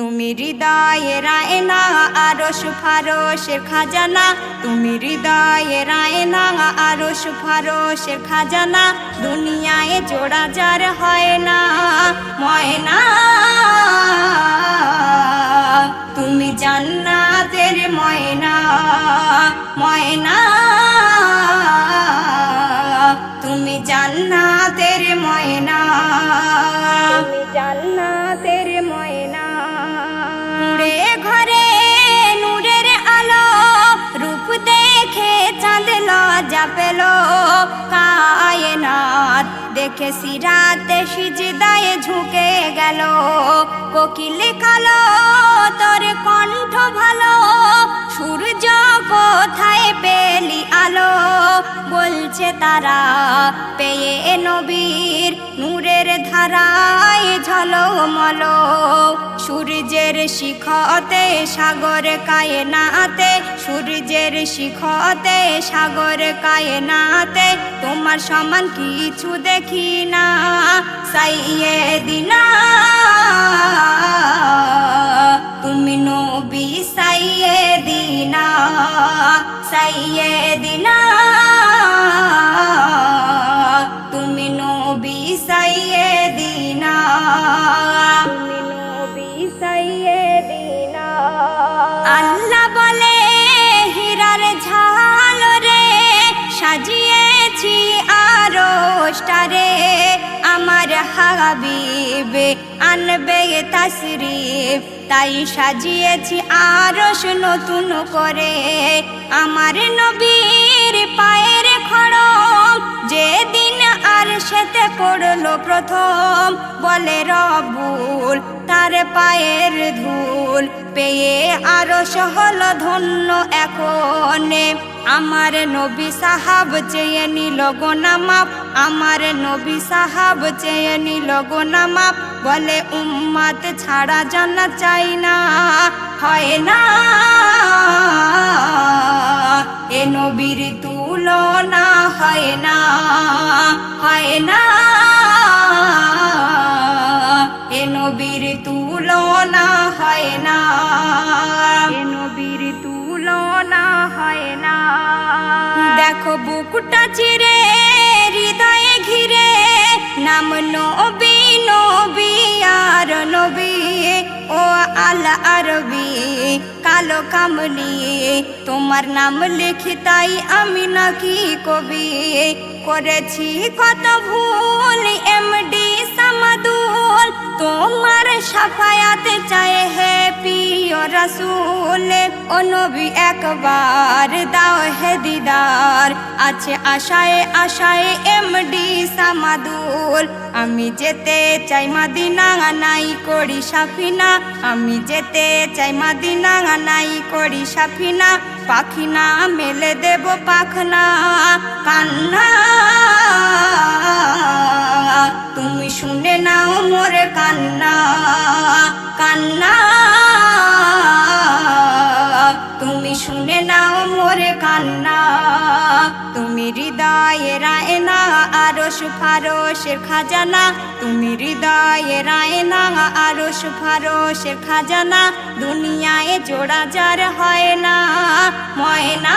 তুমি হৃদয়ে রায়না আরশ ফারশের খাজানা। তুমি হৃদয়ে রায়না আরশ ফারশের খাজানা। দুনিয়ায় জোড়া যার হয় না, ময়না। তুমি জান্নাতের ময়না ময়না। তুমি জান্নাতের ময়না। তুমি জান্নাতের কায়নাত দেখে সিরাতে সিজদায় ঝুঁকে গেল। কোকিলে কালো, তোর কণ্ঠ ভালো, সূর্য কোথায় পেলি আলো? বলছে তারা, পেয়ে নবীর নূরের ধারায় ঝলমল। সূর্যের শিখতে সাগর কায়নাতে, সূর্যের শিখতে সাগর কায়নাতে, তোমার সমান কিছু দেখি না, সাইয়ে দিনা। তুমি নবী, সাইয়ে দিনা সাইয়ে দিনা। তুমি নবী, সাইয়ে দিনা। আরও স্টারে আমার হাবিবে আনবে তাসরিফ। তাই সাজিয়েছি আরশ নতুন করে। আমার নবীর পায়ের খড়ম যেদিন আর সেতে পড়ল প্রথম, বলে রবুল তার পায়ের ধুল। পেয়ে আরও সহল ধন্য এখন। আমার নবী সাহাব চেয়ে নিল গোনামাপ আমার নবী সাহাব চেয়ে নিল গোনামাপ বলে, উম্মাত ছাড়া জানা চাই না, হয় না। এ নবীর তুলনা হয় না হয় না। এ নবীর তুলনা হয় না হয় না। দেখো বুকটা চিরে নাম নবী নবী, আর নবী, ও আল আরবি, কালো কামলি তোমার নাম লিখি তাই আমি নাকি কবি। করেছি কত ভুল এমডি সামাদুল। তোমার সাফায়াতে চায় হে প্রিয় রসুল। ও নবী একবার দাও হে দিদার, আছে আশায় আশায় এমডি সামাদুল। আমি যেতে চাই মাদিনা নাই করি সাফিনা। আমি যেতে চাই মাদিনা নাই করি সাফিনা। পাখিনা মেলে দেব পাখনা। কান্না, তুমি শুনে নাও মোর কান্না। হৃদয়ে রায়না আরশ ফারশের খাজানা। তুমি হৃদয়ে রায়না আরশ ফারশের খাজানা। দুনিয়ায় জোড়া যার হয় না, ময়না।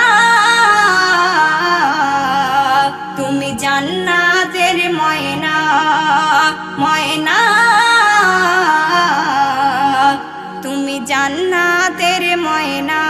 তুমি জান্নাতের ময়না ময়না। তুমি জান্নাতের ময়না।